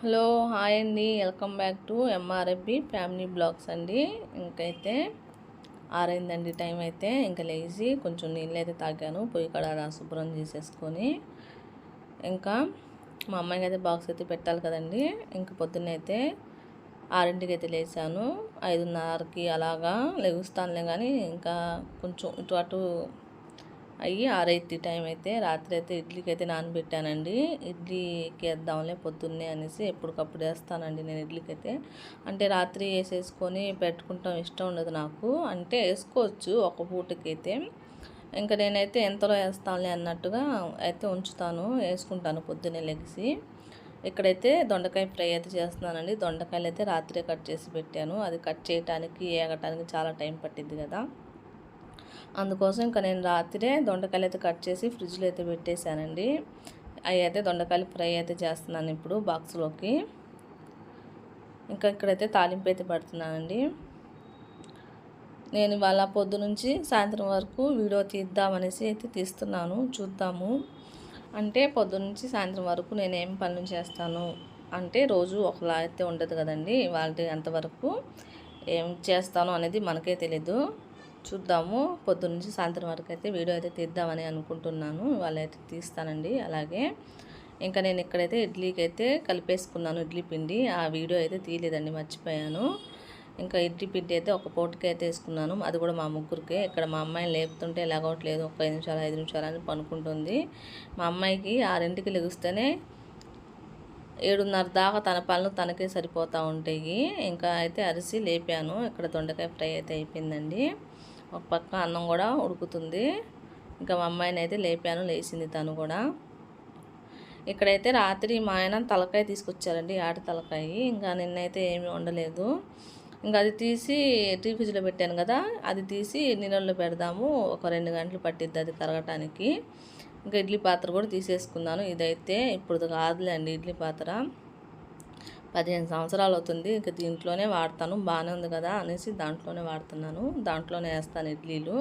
Hello hi అండి. Welcome back to MRFB family blogs అండి. ఇంకైతే ఆరైందండి టైం అయితే. ఇంకా లేచి కొంచెం నీళ్ళు అయితే తాగాను. పొయ్యి కడ శుభ్రం చేసేసుకొని ఇంకా మా అమ్మాయికి అయితే బాక్స్ అయితే పెట్టాలి కదండి. ఇంక పొద్దున్న అయితే ఆరింటికి అయితే లేచాను. ఐదున్నరకి అలాగా లెగుస్తానులే కానీ ఇంకా కొంచెం ఇటు అటు అయ్యి ఆరైద్ది టైం అయితే రాత్రి అయితే ఇడ్లీకి అయితే నానబెట్టానండి. ఇడ్లీకి వేద్దాంలే పొద్దున్నే అనేసి ఎప్పటికప్పుడు వేస్తానండి నేను ఇడ్లీకి అయితే అంటే రాత్రి వేసేసుకొని పెట్టుకుంటాం ఇష్టం ఉండదు నాకు. అంటే వేసుకోవచ్చు ఒక పూటకైతే. ఇంకా నేనైతే ఎంతలో వేస్తానులే అన్నట్టుగా అయితే ఉంచుతాను వేసుకుంటాను పొద్దున్నే లెగిసి. ఇక్కడైతే దొండకాయ ఫ్రై అయితే చేస్తున్నానండి. దొండకాయలు అయితే రాత్రే కట్ చేసి పెట్టాను. అది కట్ చేయడానికి ఏగటానికి చాలా టైం పట్టింది కదా. అందుకోసం ఇంకా నేను రాత్రే దొండకాయలు అయితే కట్ చేసి ఫ్రిడ్జ్లో అయితే పెట్టేశానండి. అవి అయితే దొండకాయలు ఫ్రై అయితే చేస్తున్నాను ఇప్పుడు బాక్స్లోకి. ఇంకా ఇక్కడైతే తాలింపు అయితే పడుతున్నానండి. నేను ఇవాళ పొద్దు నుంచి సాయంత్రం వరకు వీడియో తీద్దామనేసి అయితే తీస్తున్నాను చూద్దాము. అంటే పొద్దు నుంచి సాయంత్రం వరకు నేను ఏం పనులు చేస్తాను అంటే రోజు ఒకలా అయితే ఉండదు కదండి వాళ్ళ అంతవరకు ఏం చేస్తాను అనేది మనకే తెలీదు. చూద్దాము. పొద్దున్న నుంచి సాయంత్రం వరకు అయితే వీడియో అయితే తీద్దామని అనుకుంటున్నాను. వాళ్ళైతే తీస్తానండి. అలాగే ఇంకా నేను ఇక్కడైతే ఇడ్లీకి అయితే కలిపేసుకున్నాను. ఇడ్లీ పిండి. ఆ వీడియో అయితే తీయలేదండి. మర్చిపోయాను. ఇంకా ఇడ్లీ పిండి అయితే ఒక పూటకి అయితే వేసుకున్నాను. అది కూడా మా ముగ్గురికి. ఇక్కడ మా అమ్మాయిని లేపుతుంటే లేగవట్లేదు ఒక ఐదు నిమిషాలు ఐదు నిమిషాలు అని పనుకుంటుంది. మా అమ్మాయికి ఆరింటికి లెగిస్తేనే ఏడున్నర దాకా తన పనులు తనకే సరిపోతూ ఉంటాయి. ఇంకా అయితే అరిసి లేపాను. ఇక్కడ దొండకాయ ఫ్రై అయితే అయిపోయిందండి. ఒక పక్క అన్నం కూడా ఉడుకుతుంది. ఇంకా మా అమ్మాయిని అయితే లేపాను లేచింది తను కూడా. ఇక్కడైతే రాత్రి మా ఆయన తలకాయ తీసుకొచ్చారండి ఆట తలకాయ. ఇంకా నిన్నైతే ఏమీ ఉండలేదు ఇంకా అది తీసి టీ ఫ్రిడ్జ్లో పెట్టాను కదా అది తీసి నీళ్ళల్లో పెడదాము. ఒక రెండు గంటలు పట్టిద్ది అది కరగటానికి. ఇంకా ఇడ్లీ పాత్ర కూడా తీసేసుకున్నాను. ఇదైతే ఇప్పుడు కాదులే అండి ఇడ్లీ పాత్ర. పదిహేను సంవత్సరాలు అవుతుంది. ఇంక దీంట్లోనే వాడతాను. బాగానే ఉంది కదా అనేసి దాంట్లోనే వాడుతున్నాను. దాంట్లోనే వేస్తాను ఇడ్లీలు.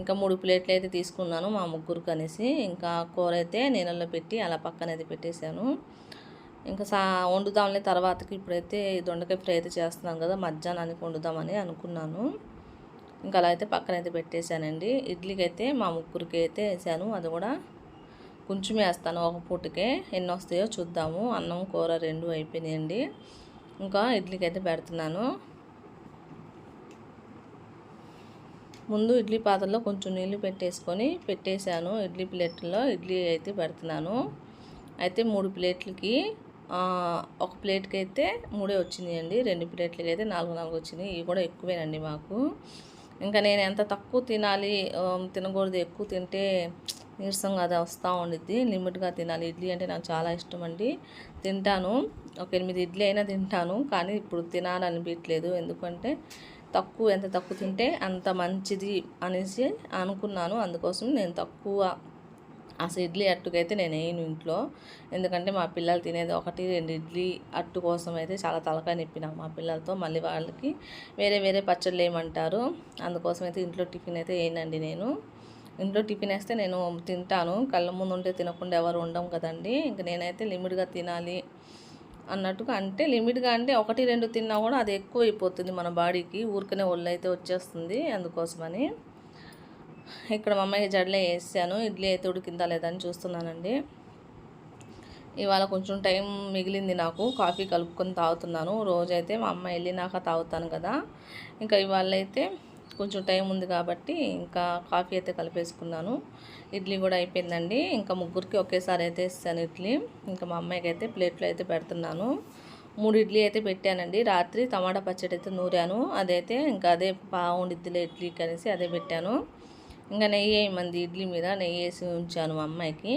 ఇంకా మూడు ప్లేట్లు అయితే తీసుకున్నాను మా ముగ్గురికి అనేసి. ఇంకా కూర అయితే నీళ్ళల్లో పెట్టి అలా పక్కన అయితే పెట్టేశాను. ఇంకా సా వండుదాంలే తర్వాతకి. ఇప్పుడైతే దొండకాయ ఫ్రై అయితే చేస్తున్నాను కదా మధ్యాహ్నానికి వండుదామని అనుకున్నాను. ఇంకా అలా అయితే పక్కన అయితే పెట్టేశానండి. ఇడ్లీకి అయితే మా ముగ్గురికి అయితే వేసాను. అది కూడా కొంచెం వేస్తాను ఒక పూటకే. ఎన్ని వస్తాయో చూద్దాము. అన్నం కూర రెండు అయిపోయినాయండి. ఇంకా ఇడ్లీకి అయితే పెడుతున్నాను. ముందు ఇడ్లీ పాత్రలో కొంచెం నీళ్ళు పెట్టేసుకొని పెట్టేశాను. ఇడ్లీ ప్లేట్లో ఇడ్లీ అయితే పెడుతున్నాను. అయితే మూడు ప్లేట్లకి ఒక ప్లేట్కి అయితే మూడే వచ్చినాయండి. రెండు ప్లేట్లకి అయితే నాలుగు నాలుగు వచ్చినాయి. ఇవి కూడా ఎక్కువేనండి మాకు. ఇంకా నేను ఎంత తక్కువ తినాలి తినకూడదు ఎక్కువ తింటే నీరసంగా అది వస్తూ ఉండిద్ది. లిమిట్గా తినాలి. ఇడ్లీ అంటే నాకు చాలా ఇష్టం అండి తింటాను. ఒక ఎనిమిది ఇడ్లీ అయినా తింటాను. కానీ ఇప్పుడు తినాలనిపించలేదు ఎందుకంటే తక్కువ ఎంత తక్కువ తింటే అంత మంచిది అనేసి అనుకున్నాను. అందుకోసం నేను తక్కువ అసలు ఇడ్లీ అట్టుకైతే నేను వేయను ఇంట్లో. ఎందుకంటే మా పిల్లలు తినేది ఒకటి రెండు ఇడ్లీ అట్టు కోసం అయితే చాలా తలకాయ నిప్పిన మా పిల్లలతో. మళ్ళీ వాళ్ళకి వేరే వేరే పచ్చళ్ళు వేయమంటారు అందుకోసం అయితే ఇంట్లో టిఫిన్ అయితే వేయనండి నేను. ఇంట్లో టిఫిన్ వేస్తే నేను తింటాను. కళ్ళ ముందు ఉంటే తినకుండా ఎవరు ఉండం కదండి. ఇంక నేనైతే లిమిట్గా తినాలి అన్నట్టుగా అంటే లిమిట్గా అంటే ఒకటి రెండు తిన్నా కూడా అది ఎక్కువ అయిపోతుంది మన బాడీకి. ఊరికనే ఒళ్ళు అయితే వచ్చేస్తుంది అందుకోసమని. ఇక్కడ మా అమ్మాయికి జడలే వేసాను. ఇడ్లీ అయితే ఉడికిందా లేదని చూస్తున్నానండి. ఇవాళ కొంచెం టైం మిగిలింది నాకు. కాఫీ కలుపుకొని తాగుతున్నాను. రోజైతే మా అమ్మ వెళ్ళినాక తాగుతాను కదా. ఇంకా ఇవాళ అయితే కొంచెం టైం ఉంది కాబట్టి ఇంకా కాఫీ అయితే కలిపేసుకున్నాను. ఇడ్లీ కూడా అయిపోయిందండి. ఇంకా ముగ్గురికి ఒకేసారి అయితే ఇస్తాను ఇడ్లీ. ఇంకా మా అమ్మాయికి అయితే ప్లేట్లో అయితే పెడుతున్నాను. మూడు ఇడ్లీ అయితే పెట్టానండి. రాత్రి టమాటా పచ్చడి అయితే నూరాను. అదైతే ఇంకా అదే బాగుండిద్దిలే ఇడ్లీకి అనేసి అదే పెట్టాను. ఇంకా నెయ్యి వేయమంది ఇడ్లీ మీద? నెయ్యి వేసి ఉంచాను మా అమ్మాయికి.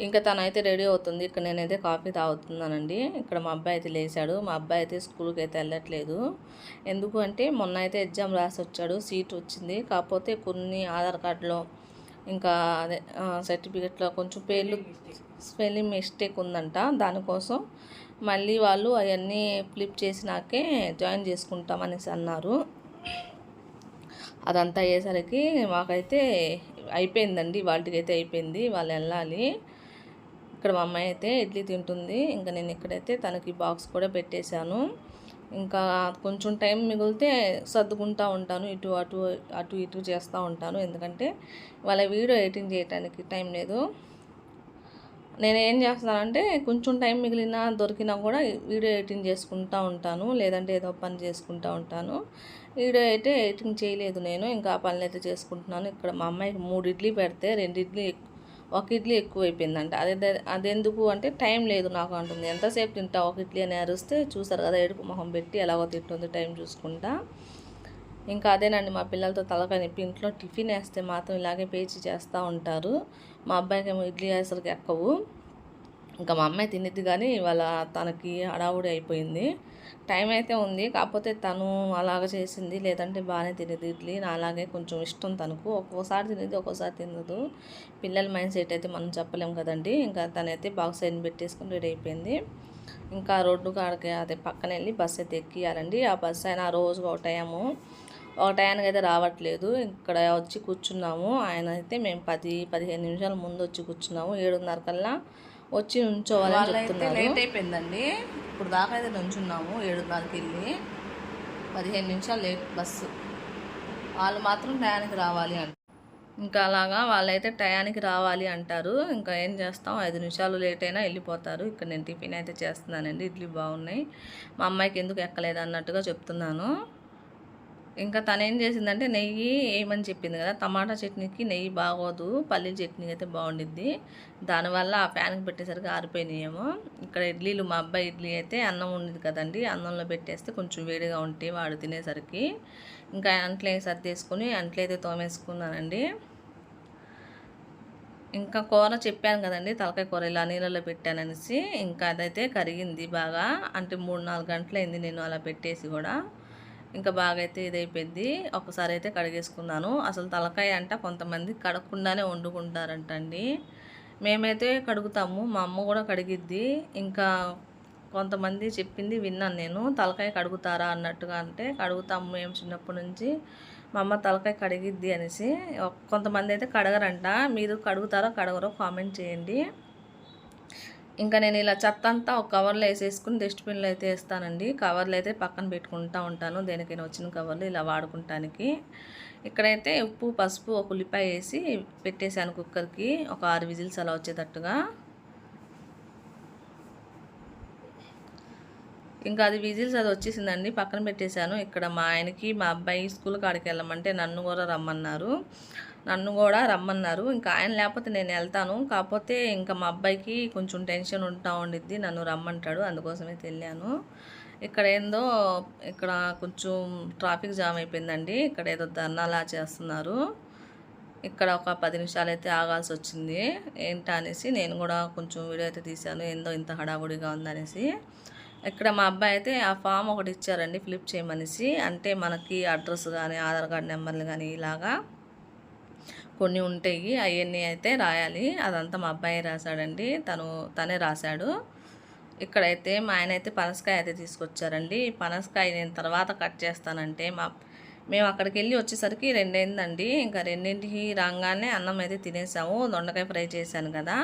ఇంకా తనైతే రెడీ అవుతుంది. ఇక్కడ నేనైతే కాఫీ తాగుతున్నానండి. ఇక్కడ మా అబ్బాయి అయితే లేచాడు. మా అబ్బాయి అయితే స్కూల్కి అయితే వెళ్ళట్లేదు. ఎందుకు అంటే మొన్న అయితే ఎగ్జామ్ రాసి వచ్చాడు. సీట్ వచ్చింది. కాకపోతే కొన్ని ఆధార్ కార్డులో ఇంకా అదే సర్టిఫికెట్లో కొంచెం పేర్లు స్పెల్లింగ్ మిస్టేక్ ఉందంట. దానికోసం మళ్ళీ వాళ్ళు అవన్నీ ఫ్లిప్ చేసినాకే జాయిన్ చేసుకుంటామనేసి అన్నారు. అదంతా అయ్యేసరికి మాకైతే అయిపోయిందండి. వాళ్ళకి అయితే అయిపోయింది. వాళ్ళు వెళ్ళాలి. ఇక్కడ మా అమ్మాయి అయితే ఇడ్లీ తింటుంది. ఇంకా నేను ఇక్కడైతే తనకి బాక్స్ కూడా పెట్టేశాను. ఇంకా కొంచెం టైం మిగిలితే సర్దుకుంటూ ఉంటాను. ఇటు అటు అటు ఇటు చేస్తూ ఉంటాను. ఎందుకంటే వాళ్ళ వీడియో ఎడిటింగ్ చేయడానికి టైం లేదు. నేను ఏం చేస్తానంటే కొంచెం టైం మిగిలినా దొరికినా కూడా వీడియో ఎడిటింగ్ చేసుకుంటూ ఉంటాను. లేదంటే ఏదో పని చేసుకుంటూ ఉంటాను. వీడియో అయితే ఎడిటింగ్ చేయలేదు నేను. ఇంకా ఆ పనులు అయితే చేసుకుంటున్నాను. ఇక్కడ మా అమ్మాయికి మూడు ఇడ్లీ పెడితే రెండు ఇడ్లీ ఒక ఇడ్లీ ఎక్కువ అయిపోయిందంట అదే అదెందుకు అంటే టైం లేదు నాకు అంటుంది. ఎంతసేపు తింటా ఒక ఇడ్లీ అని అరిస్తే చూసారు కదా ఏడుపు మొహం పెట్టి ఎలాగో తింటుంది టైం చూసుకుంటా. ఇంకా అదేనండి మా పిల్లలతో తలకాయ నొప్పి ఇంట్లో టిఫిన్ వేస్తే మాత్రం ఇలాగే పేచి చేస్తూ ఉంటారు. మా అబ్బాయికి ఏమో ఇడ్లీ అసలుకి ఎక్కవు. ఇంకా మా అమ్మాయి తినిద్ది కానీ ఇవాళ తనకి హడావుడి అయిపోయింది. టైం అయితే ఉంది. కాకపోతే తను అలాగ చేసింది. లేదంటే బాగానే తినేది ఇడ్లీ. నా అలాగే కొంచెం ఇష్టం తనకు. ఒక్కోసారి తినేది ఒక్కోసారి తినదు. పిల్లల మైండ్ సెట్ అయితే మనం చెప్పలేము కదండి. ఇంకా తనైతే బాక్స్ సైన్ పెట్టేసుకుని రెడీ అయిపోయింది. ఇంకా రోడ్డు కాడికి అదే పక్కన వెళ్ళి బస్సు అయితే ఎక్కియాలండి. ఆ బస్సు అయినా రోజు ఒక టైము. ఒక టయానికి అయితే రావట్లేదు. ఇక్కడ వచ్చి కూర్చున్నాము. ఆయన అయితే మేము పది పదిహేను నిమిషాల ముందు వచ్చి కూర్చున్నాము. ఏడున్నర కల్లా వచ్చి ఉంచోవాలని చెప్తున్నారు. లేట్ అయిపోయిందండి. ఇప్పుడు దాకా అయితే నుంచున్నాము ఏడున్నరకి వెళ్ళి పదిహేను నిమిషాలు లేట్ బస్సు వాళ్ళు మాత్రం టయానికి రావాలి అంట. ఇంకా అలాగా వాళ్ళైతే టయానికి రావాలి అంటారు. ఇంకా ఏం చేస్తాం? ఐదు నిమిషాలు లేట్ అయినా వెళ్ళిపోతారు. ఇక్కడ నేను టిఫిన్ అయితే చేస్తున్నానండి. ఇడ్లీ బాగున్నాయి. మా అమ్మాయికి ఎందుకు ఎక్కలేదు అన్నట్టుగా చెప్తున్నాను. ఇంకా తను ఏం చేసిందంటే నెయ్యి వేయమని చెప్పింది కదా టమాటా చట్నీకి నెయ్యి బాగోదు పల్లీల చట్నీ అయితే బాగుండిద్ది. దానివల్ల ఆ ఫ్యాన్కి పెట్టేసరికి ఆరిపోయినాయేమో. ఇక్కడ ఇడ్లీలు మా అబ్బాయి ఇడ్లీ అయితే అన్నం ఉండేది కదండి అన్నంలో పెట్టేస్తే కొంచెం వేడిగా ఉంటే వాడు తినేసరికి. ఇంకా అంట్లే సర్దేసుకుని అంట్లయితే తోమేసుకున్నానండి. ఇంకా కూర చెప్పాను కదండి తలకాయ కూర ఇలా నీళ్ళలో పెట్టాననేసి ఇంకా అదైతే కరిగింది బాగా. అంటే మూడు నాలుగు గంటలైంది నేను అలా పెట్టేసి కూడా. ఇంకా బాగా అయితే ఇదైపోయింది. ఒకసారి అయితే కడిగేసుకున్నాను. అసలు తలకాయ అంట కొంతమంది కడగకుండానే వండుకుంటారంటండి. మేమైతే కడుగుతాము. మా అమ్మ కూడా కడిగిద్ది. ఇంకా కొంతమంది చెప్పింది విన్నాను నేను. తలకాయ కడుగుతారా అన్నట్టుగా అంటే కడుగుతాము మేము చిన్నప్పటి నుంచి. మా అమ్మ తలకాయ కడిగిద్ది అనేసి. కొంతమంది అయితే కడగరంట. మీరు కడుగుతారా కడగరో కామెంట్ చేయండి. ఇంకా నేను ఇలా చెత్త అంతా ఒక కవర్లో వేసేసుకుని డస్ట్బిన్లో అయితే వేస్తానండి. కవర్లు అయితే పక్కన పెట్టుకుంటూ ఉంటాను. దేనికైనా వచ్చిన కవర్లు ఇలా వాడుకుంటానికి. ఇక్కడైతే ఉప్పు పసుపు ఒక ఉల్లిపాయ వేసి పెట్టేశాను కుక్కర్కి. ఒక ఆరు విజిల్స్ అలా వచ్చేటట్టుగా. ఇంకా అది విజిల్స్ అది వచ్చేసిందండి. పక్కన పెట్టేశాను. ఇక్కడ మా ఆయనకి మా అబ్బాయి స్కూల్ కాడికి వెళ్ళమంటే నన్ను కూడా రమ్మన్నారు. నన్ను కూడా రమ్మన్నారు. ఇంకా ఆయన లేకపోతే నేను వెళ్తాను. కాకపోతే ఇంకా మా అబ్బాయికి కొంచెం టెన్షన్ ఉంటా ఉండిద్ది. నన్ను రమ్మంటాడు. అందుకోసమే వెళ్ళాను. ఇక్కడ ఏందో ఇక్కడ కొంచెం ట్రాఫిక్ జామ్ అయిపోయిందండి. ఇక్కడ ఏదో ధర్నాలా చేస్తున్నారు. ఇక్కడ ఒక పది నిమిషాలు అయితే ఆగాల్సి వచ్చింది ఏంటా అనేసి నేను కూడా కొంచెం వీడియో అయితే తీశాను. ఏందో ఇంత హడావుడిగా ఉందనేసి. ఇక్కడ మా అబ్బాయి అయితే ఆ ఫామ్ ఒకటి ఇచ్చారండి. ఫిలిప్ చేయమనేసి. అంటే మనకి అడ్రస్ కానీ ఆధార్ కార్డ్ నెంబర్లు కానీ ఇలాగా కొన్ని ఉంటాయి అవన్నీ అయితే రాయాలి. అదంతా మా అబ్బాయి రాశాడండి. తను తనే రాశాడు. ఇక్కడైతే మా ఆయన అయితే పనసకాయ అయితే తీసుకొచ్చారండి. పనసకాయ నేను తర్వాత కట్ చేస్తానంటే మా మేము అక్కడికి వెళ్ళి వచ్చేసరికి రెండైందండి. ఇంకా రెండింటికి రాగానే అన్నం అయితే తినేసాము. దొండకాయ ఫ్రై చేశాను కదా.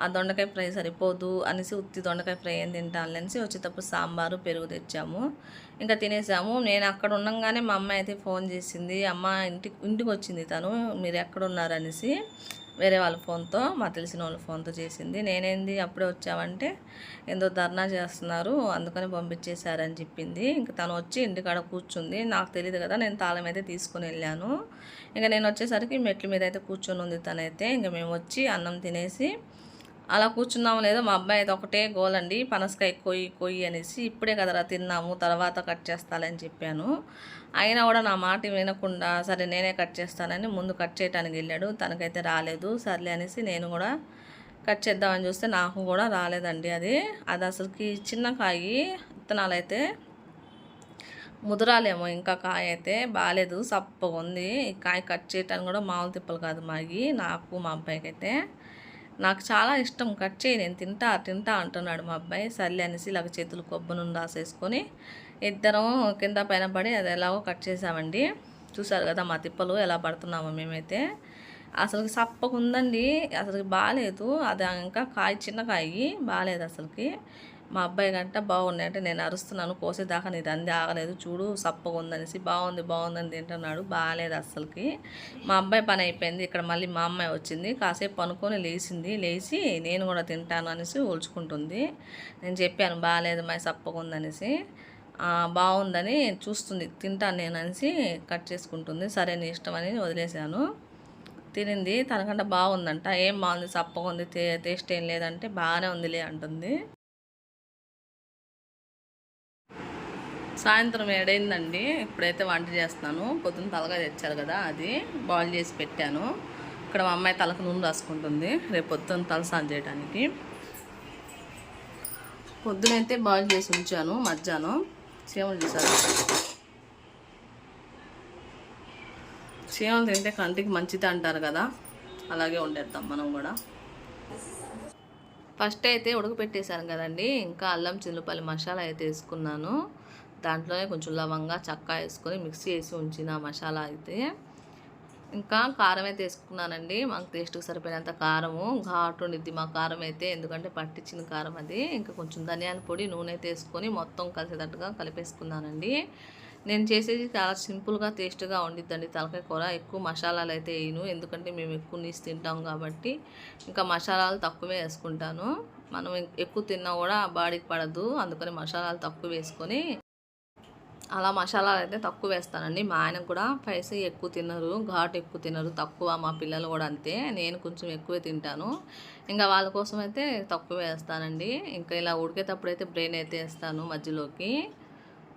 ఆ దొండకాయ ఫ్రై సరిపోదు అనేసి ఉత్తి దొండకాయ ఫ్రై ఏం తింటాను అనేసి వచ్చేటప్పుడు సాంబారు పెరుగు తెచ్చాము. ఇంకా తినేసాము. నేను అక్కడ ఉండగానే మా అమ్మ అయితే ఫోన్ చేసింది. అమ్మ ఇంటికి ఇంటికి వచ్చింది తను. మీరు ఎక్కడున్నారనేసి వేరే వాళ్ళ ఫోన్తో మా తెలిసిన వాళ్ళ ఫోన్తో చేసింది. నేనేంది అప్పుడే వచ్చామంటే ఏందో ధర్నా చేస్తున్నారు అందుకని పంపించేశారని చెప్పింది. ఇంకా తను వచ్చి ఇంటికాడ కూర్చుంది. నాకు తెలియదు కదా నేను తాళం అయితే తీసుకుని వెళ్ళాను. ఇంకా నేను వచ్చేసరికి మెట్ల మీద అయితే కూర్చొని ఉంది తనైతే. ఇంకా మేము వచ్చి అన్నం తినేసి అలా కూర్చున్నాము లేదో మా అబ్బాయి అయితే ఒకటే గోలండి పనసకాయ కొయ్యి కొయ్యి అనేసి ఇప్పుడే కదరా తిన్నాము తర్వాత కట్ చేస్తాలని చెప్పాను. అయినా కూడా నా మాట వినకుండా సరే నేనే కట్ చేస్తానని ముందు కట్ చేయడానికి వెళ్ళాడు తనకైతే రాలేదు సర్లే అనేసి నేను కూడా కట్ చేద్దామని చూస్తే నాకు కూడా రాలేదండి అది. అది అసలుకి చిన్న కాయ విత్తనాలు అయితే ముదరాలేమో ఇంకా కాయ అయితే బాగాలేదు సప్పగా ఉంది. కాయ కట్ చేయటానికి కూడా మామూలు తిప్పలు కాదు మాగి నాకు మా అబ్బాయికి అయితే నాకు చాలా ఇష్టం కట్ చేయి నేను తింటా తింటా అంటున్నాడు మా అబ్బాయి. సర్లే అనేసి ఇలాగ చేతులు కొబ్బరి నుండి రాసేసుకొని ఇద్దరం కింద పైన పడి అది ఎలాగో కట్ చేసామండి. చూసారు కదా మా తిప్పలు ఎలా పడుతున్నామో మేమైతే. అసలు సప్పగా ఉందండి అసలు బాగాలేదు అది ఇంకా కాయ చిన్న కాయి బాగాలేదు అసలుకి. మా అబ్బాయి గంట బాగున్నాయి అంటే నేను అరుస్తున్నాను కోసేదాకా నీది అంది ఆగలేదు చూడు సప్పగా ఉందనేసి బాగుంది బాగుందని తింటున్నాడు బాగాలేదు అస్సలకి. మా అబ్బాయి పని అయిపోయింది ఇక్కడ మళ్ళీ మా అమ్మాయి వచ్చింది కాసేపు పనుకొని లేచింది లేచి నేను కూడా తింటాను అనేసి ఓల్చుకుంటుంది నేను చెప్పాను బాగాలేదు మా సప్పగా ఉందనేసి. బాగుందని చూస్తుంది తింటాను నేను అనేసి కట్ చేసుకుంటుంది సరే నీ ఇష్టం అని వదిలేశాను. తినింది తనకంటే బాగుందంట ఏం బాగుంది సప్పగా ఉంది టేస్ట్ ఏం లేదంటే బాగానే ఉందిలే అంటుంది. సాయంత్రం ఏడైందండి. ఇప్పుడైతే వంట చేస్తున్నాను. పొద్దున్న తలగా తెచ్చారు కదా అది. బాయిల్ చేసి పెట్టాను. ఇక్కడ మా అమ్మాయి తలకు నూనె రాసుకుంటుంది. రేపు పొద్దున్న తలసాన్ చేయడానికి పొద్దునైతే బాయిల్ చేసి ఉంచాను మధ్యాహ్నం. చీమలు చూసారు చీమలు తింటే కంటికి మంచిది అంటారు కదా. అలాగే వండేద్దాం మనం కూడా. ఫస్ట్ అయితే ఉడకపెట్టేశాను కదండి. ఇంకా అల్లం చిల్లుపల్లి మసాలా అయితే వేసుకున్నాను. దాంట్లోనే కొంచెం లవంగా చక్క వేసుకొని మిక్సీ వేసి ఉంచిన మసాలా అయితే. ఇంకా కారం అయితే వేసుకున్నానండి. మాకు టేస్ట్కి సరిపోయినంత కారము. ఘాటు ఉండిద్ది మా కారం అయితే ఎందుకంటే పట్టించిన కారం అది. ఇంకా కొంచెం ధనియాల పొడి నూనె అయితే వేసుకొని మొత్తం కలిసేటట్టుగా కలిపేసుకున్నానండి. నేను చేసేది చాలా సింపుల్గా టేస్ట్గా ఉండిద్దండి తలకాయ కూర. ఎక్కువ మసాలాలు అయితే వేయను. ఎందుకంటే మేము ఎక్కువ నీసి తింటాం కాబట్టి ఇంకా మసాలాలు తక్కువే వేసుకుంటాను. మనం ఎక్కువ తిన్నా కూడా బాడీకి పడదు. అందుకని మసాలాలు తక్కువ వేసుకొని అలా మసాలాలు అయితే తక్కువ వేస్తానండి. మా ఆయన కూడా స్పైసీ ఎక్కువ తినరు ఘాటు ఎక్కువ తినరు తక్కువ మా పిల్లలు కూడా అంతే. నేను కొంచెం ఎక్కువే తింటాను. ఇంకా వాళ్ళ కోసం అయితే తక్కువ వేస్తానండి. ఇంకా ఇలా ఉడికేటప్పుడు అయితే బ్రెయిన్ అయితే వేస్తాను మధ్యలోకి.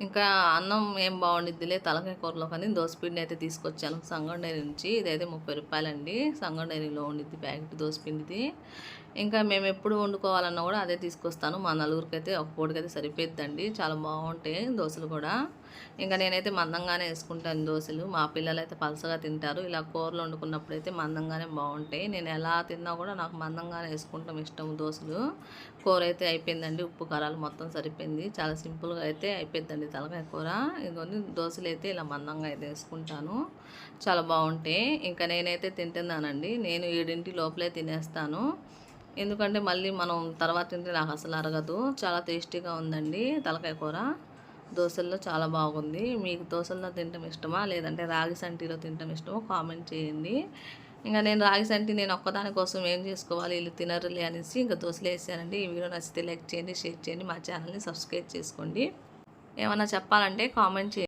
ఇంకా అన్నం ఏం బాగుండిద్దిలే తలకాయ కూరలో కానీ దోసపిండి అయితే తీసుకొచ్చాను సంగం నుంచి. ఇదైతే ముప్పై రూపాయలండి. సంగండేరిలో ఉండిద్ది ప్యాకెట్ దోసపిండిది ఇంకా మేము ఎప్పుడు వండుకోవాలన్నా కూడా అదే తీసుకొస్తాను. మా నలుగురికి అయితే ఒక పూటకైతే సరిపోద్దండి చాలా బాగుంటాయి దోశలు కూడా. ఇంకా నేనైతే మందంగానే వేసుకుంటాను దోశలు. మా పిల్లలు అయితే పలసగా తింటారు. ఇలా కూరలు వండుకున్నప్పుడు అయితే మందంగానే బాగుంటాయి. నేను ఎలా తిన్నా కూడా నాకు మందంగానే వేసుకుంటాం ఇష్టం దోశలు. కూర అయితే అయిపోయిందండి. ఉప్పు కారాలు మొత్తం సరిపోయింది. చాలా సింపుల్గా అయితే అయిపోయిందండి తలకాయ కూర. ఇదిగోని దోశలు అయితే ఇలా మందంగా అయితే వేసుకుంటాను. చాలా బాగుంటాయి. ఇంకా నేనైతే తింటున్నానండి. నేను ఏడింటి లోపలే తినేస్తాను. ఎందుకంటే మళ్ళీ మనం తర్వాత తింటే నాకు అసలు అరగదు. చాలా టేస్టీగా ఉందండి తలకాయ కూర. దోశల్లో చాలా బాగుంది. మీకు దోశల్లో తినటం ఇష్టమా? లేదంటే రాగి సంటిలో తినటం ఇష్టమో? కామెంట్ చేయండి. ఇంకా నేను రాగి సంటి నేను ఒక్కదాని కోసం ఏం చేసుకోవాలి? వీళ్ళు తినరులే అనేసి ఇంకా దోశలు వేసానండి. ఈ వీడియో నచ్చితే లైక్ చేయండి షేర్ చేయండి. మా ఛానల్ని సబ్స్క్రైబ్ చేసుకోండి. ఏమన్నా చెప్పాలంటే కామెంట్ చేయండి.